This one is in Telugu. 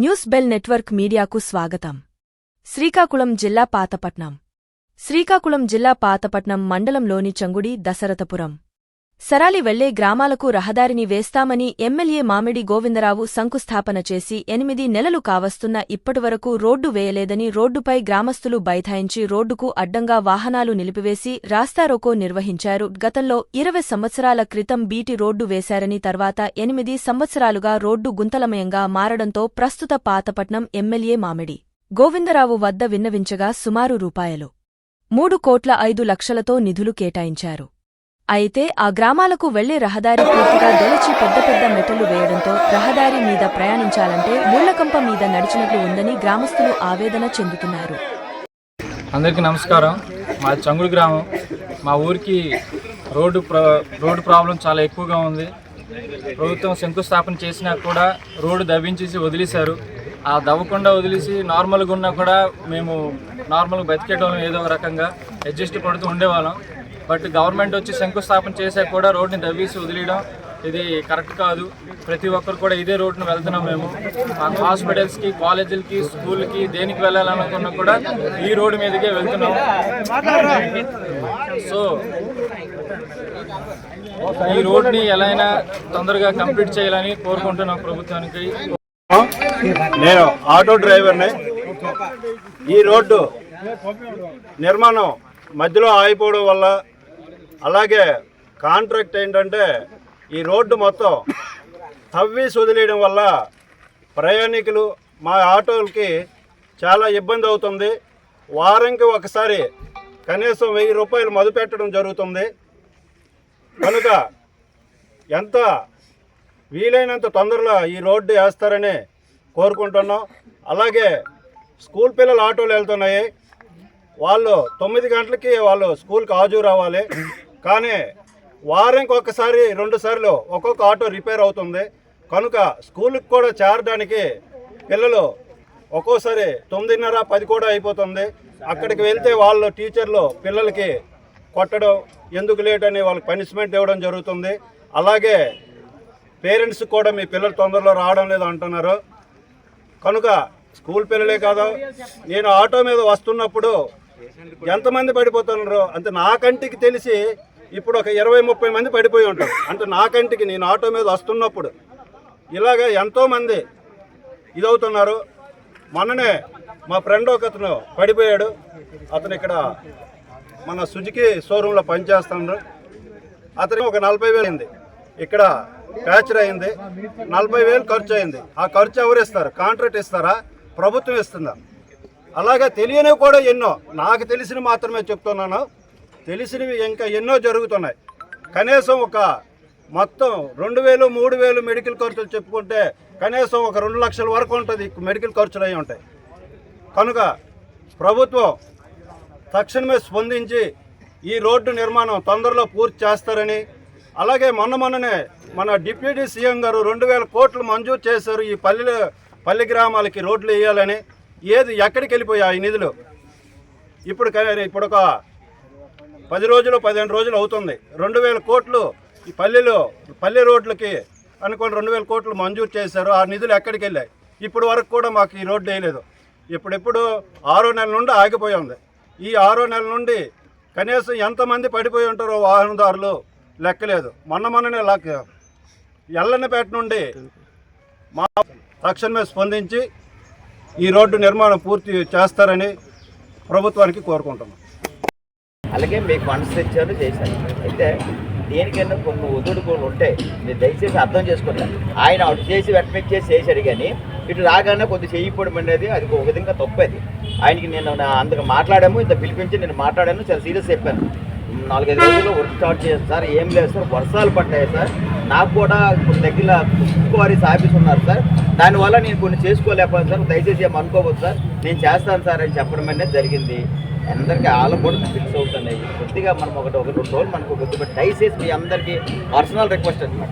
న్యూస్ బెల్ నెట్వర్క్ మీడియాకు స్వాగతం. శ్రీకాకుళం జిల్లా పాతపట్నం. శ్రీకాకుళం జిల్లా పాతపట్నం మండలంలోని చంగుడి దశరథపురం. సరాలి వెళ్ళే గ్రామాలకు రహదారిని వేస్తామని ఎమ్మెల్యే మామిడి గోవిందరావు శంకుస్థాపన చేసి ఎనిమిది నెలలు కావస్తున్న ఇప్పటివరకు రోడ్డు వేయలేదని రోడ్డుపై గ్రామస్తులు బైఠాయించి రోడ్డుకు అడ్డంగా వాహనాలు నిలిపివేసి రాస్తారోకో నిర్వహించారు. గతంలో ఇరవై సంవత్సరాల క్రితం బీటి రోడ్డు వేశారని తర్వాత ఎనిమిది సంవత్సరాలుగా రోడ్డు గుంతలమయంగా మారడంతో ప్రస్తుత పాతపట్నం ఎమ్మెల్యే మామిడి గోవిందరావు వద్ద విన్నవించగా సుమారు రూపాయలు. మూడు కోట్ల ఐదు లక్షలతో నిధులు కేటాయించారు. అయితే ఆ గ్రామాలకు వెళ్ళే రహదారి పూర్తిగా దొలచి పెద్ద పెద్ద మెటలు వేయడంతో రహదారి మీద ప్రయాణించాలంటే ముళ్ళకంప మీద నడిచినట్లు ఉందని గ్రామస్తులు ఆవేదన చెందుతున్నారు. అందరికీ నమస్కారం. మా చంగుడు గ్రామం. మా ఊరికి రోడ్డు రోడ్డు ప్రాబ్లం చాలా ఎక్కువగా ఉంది. ప్రభుత్వం శంకుస్థాపన చేసినా కూడా రోడ్డు దవ్వించేసి వదిలేశారు. ఆ దవ్వకుండా వదిలేసి నార్మల్గా ఉన్నా కూడా మేము నార్మల్గా బతికేయడం ఏదో ఒక రకంగా. అడ్జస్ట్ పడుతూ ఉండేవాళ్ళం. బట్ గవర్నమెంట్ వచ్చి శంకుస్థాపన చేసే కూడా రోడ్ని దవ్వేసి వదిలేయడం ఇది కరెక్ట్ కాదు. ప్రతి ఒక్కరు కూడా ఇదే రోడ్ను వెళ్తున్నాం మేము. మాకు హాస్పిటల్స్కి కాలేజీలకి స్కూల్కి దేనికి వెళ్ళాలనుకున్నా కూడా ఈ రోడ్డు మీదకే వెళ్తున్నాం. సో ఈ రోడ్ని ఎలా అయినా తొందరగా కంప్లీట్ చేయాలని కోరుకుంటున్నాం ప్రభుత్వానికి. నేను ఆటో డ్రైవర్ని. ఈ రోడ్డు నిర్మాణం మధ్యలో ఆగిపోవడం వల్ల అలాగే కాంట్రాక్ట్ ఏంటంటే ఈ రోడ్డు మొత్తం తవ్వి వదిలేయడం వల్ల ప్రయాణికులు మా ఆటోలకి చాలా ఇబ్బంది అవుతుంది. వారంకి ఒకసారి కనీసం వెయ్యి రూపాయలు మదు పెట్టడం జరుగుతుంది. కనుక ఎంత వీలైనంత తొందరలో ఈ రోడ్డు వేస్తారని కోరుకుంటున్నాం. అలాగే స్కూల్ పిల్లలు ఆటోలు వెళ్తున్నాయి. వాళ్ళు తొమ్మిది గంటలకి వాళ్ళు స్కూల్కి హాజరు రావాలి. కానీ వారానికి ఒకసారి రెండు సార్లు ఒక్కొక్క ఆటో రిపేర్ అవుతుంది. కనుక స్కూల్కి కూడా చేరడానికి పిల్లలు ఒక్కోసారి తొమ్మిదిన్నర పది కూడా అయిపోతుంది. అక్కడికి వెళ్తే వాళ్ళు టీచర్లు పిల్లలకి కొట్టడం ఎందుకు లేట్ అని వాళ్ళకి పనిష్మెంట్ ఇవ్వడం జరుగుతుంది. అలాగే పేరెంట్స్ కూడా మీ పిల్లలు తొందరలో రావడం లేదు అంటున్నారు. కనుక స్కూల్ పిల్లలే కాదు నేను ఆటో మీద వస్తున్నప్పుడు ఎంతమంది పడిపోతున్నారు? అంటే నా కంటికి తెలిసి ఇప్పుడు ఒక ఇరవై ముప్పై మంది పడిపోయి ఉంటారు. అంటే నా కంటికి నేను ఆటో మీద వస్తున్నప్పుడు ఇలాగ ఎంతోమంది ఇదవుతున్నారు. మొన్ననే మా ఫ్రెండ్ ఒక అతను పడిపోయాడు. అతను ఇక్కడ మన సుజుకి షోరూంలో పనిచేస్తున్నాడు. అతనికి ఒక నలభై వేలు అయింది. ఇక్కడ ఫ్రాక్చర్ అయింది. నలభై వేలు ఖర్చు అయింది. ఆ ఖర్చు ఎవరు ఇస్తారు? కాంట్రాక్ట్ ఇస్తారా? ప్రభుత్వం ఇస్తుందా? అలాగే తెలియనివి కూడా ఎన్నో. నాకు తెలిసినవి మాత్రమే చెప్తున్నాను. తెలిసినవి ఇంకా ఎన్నో జరుగుతున్నాయి. కనీసం ఒక మొత్తం రెండు వేలు మూడు వేలు మెడికల్ ఖర్చులు చెప్పుకుంటే కనీసం ఒక రెండు లక్షల వరకు ఉంటుంది మెడికల్ ఖర్చులు అయి ఉంటాయి. కనుక ప్రభుత్వం తక్షణమే స్పందించి ఈ రోడ్డు నిర్మాణం తొందరలో పూర్తి చేస్తారని అలాగే మొన్న మొన్ననే మన డిప్యూటీ సీఎం గారు రెండు వేల కోట్లు మంజూరు చేశారు ఈ పల్లె పల్లె గ్రామాలకి రోడ్లు వేయాలని. ఏది ఎక్కడికి వెళ్ళిపోయాయి ఈ నిధులు? ఇప్పుడు ఇప్పుడు ఒక పది రోజులు పదిహేను రోజులు అవుతుంది. రెండు వేల కోట్లు ఈ పల్లెలో పల్లె రోడ్లకి అనుకోని రెండు వేల కోట్లు మంజూరు చేశారు ఆ నిధులు ఎక్కడికి వెళ్ళాయి? ఇప్పుడు వరకు కూడా మాకు ఈ రోడ్డు వేయలేదు. ఇప్పుడెప్పుడు ఆరో నెల నుండి ఆగిపోయి ఉంది. ఈ ఆరో నెల నుండి కనీసం ఎంతమంది పడిపోయి ఉంటారో వాహనదారులు లెక్కలేదు. మొన్న మొన్ననే లెక్క. ఎల్లన్నపేట నుండి మా తక్షణమే స్పందించి ఈ రోడ్డు నిర్మాణం పూర్తి చేస్తారని ప్రభుత్వానికి కోరుకుంటున్నాం. అలాగే మీకు ఫండ్స్ తెచ్చారు చేశారు. అయితే దేనికైనా కొన్ని ఒదుడుకోలు ఉంటాయి మీరు దయచేసి అర్థం చేసుకోండి ఆయన అటు చేసి వెంటనే చేసి చేశాడు కానీ ఇటు రాగానే కొద్ది చేయిపోవడం అనేది అది ఒక విధంగా తప్పది. ఆయనకి నేను నా- అందుకు మాట్లాడాము ఇంత పిలిపించి నేను మాట్లాడాను చాలా సీరియస్ చెప్పాను. నాలుగైదు రోజుల్లో వర్క్ స్టార్ట్ చేస్తాను సార్ ఏం లేదు సార్ వర్షాలు పడ్డాయి సార్. నాకు కూడా కొన్ని దగ్గర క్వారీస్ ఆఫీస్ ఉన్నారు సార్. దానివల్ల నేను కొన్ని చేసుకోలేకపోయాను సార్. దయచేసి ఏం అనుకోవద్దు సార్. నేను చేస్తాను సార్ అని చెప్పడం అనేది జరిగింది. అందరికీ ఆలు కూడా ఫిక్స్ అవుతున్నాయి. కొద్దిగా మనం ఒకటి ఒక రెండు రోజులు మనకు కొద్దిగా దయచేసి మీ అందరికీ పర్సనల్ రిక్వెస్ట్ అనమాట